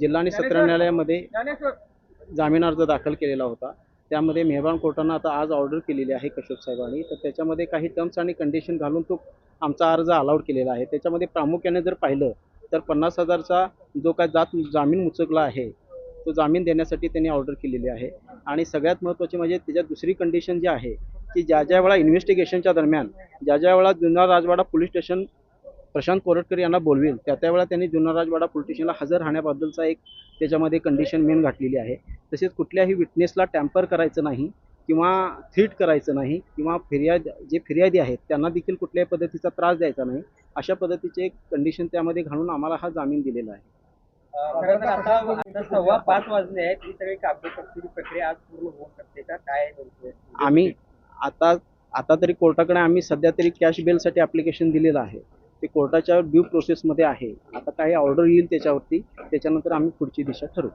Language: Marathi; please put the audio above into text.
जिल्हा आणि सत्र न्यायालयामध्ये जामीन अर्ज दाखल केलेला होता. त्यामध्ये मेहरबान कोर्टानं आता आज ऑर्डर केलेली आहे कश्यप साहेबांनी. तर त्याच्यामध्ये काही टर्म्स आणि कंडिशन घालून तो आमचा अर्ज अलाउड केलेला आहे. त्याच्यामध्ये प्रामुख्याने जर पाहिलं तर पन्नास हजारचा जो काय जात जामीन मुचकला आहे तो जामीन देण्यासाठी त्यांनी ऑर्डर केलेली आहे. आणि सगळ्यात महत्त्वाची म्हणजे त्याच्यात दुसरी कंडिशन जी आहे की ज्या ज्या वेळा इन्व्हेस्टिगेशनच्या दरम्यान ज्या ज्या वेळा जुन्नर राजवाडा पोलीस स्टेशन प्रशांत कोरटकर यांना बोलवेल त्या त्यावेळा त्यांनी जुन्नर राजवाडा पोलीस स्टेशनला हजर राहण्याबद्दलचा एक त्याच्यामध्ये कंडिशन मेन घातलेली आहे. तसेच कुठल्याही विटनेसला टॅम्पर करायचं नाही किंवा थ्रीट करायचं नाही किंवा फिर्याद जे फिर्यादी आहेत त्यांना देखील कुठल्याही पद्धतीचा त्रास द्यायचा नाही. अशा पद्धतीचे एक कंडिशन त्यामध्ये घालून आम्हाला हा जामीन दिलेला आहे. सव्वा पाच वाजले आहेत. ही सगळी कागदपत्री प्रक्रिया आज पूर्ण होऊ शकते का? काय? आम्ही आता आता तरी कोर्टाकडे आम्ही सध्या तरी कॅश बेलसाठी ॲप्लिकेशन दिलेलं आहे. ते कोर्टाच्या ड्यू प्रोसेसमध्ये आहे. आता काही ऑर्डर येईल त्याच्यावरती. त्याच्यानंतर आम्ही पुढची दिशा ठरवू.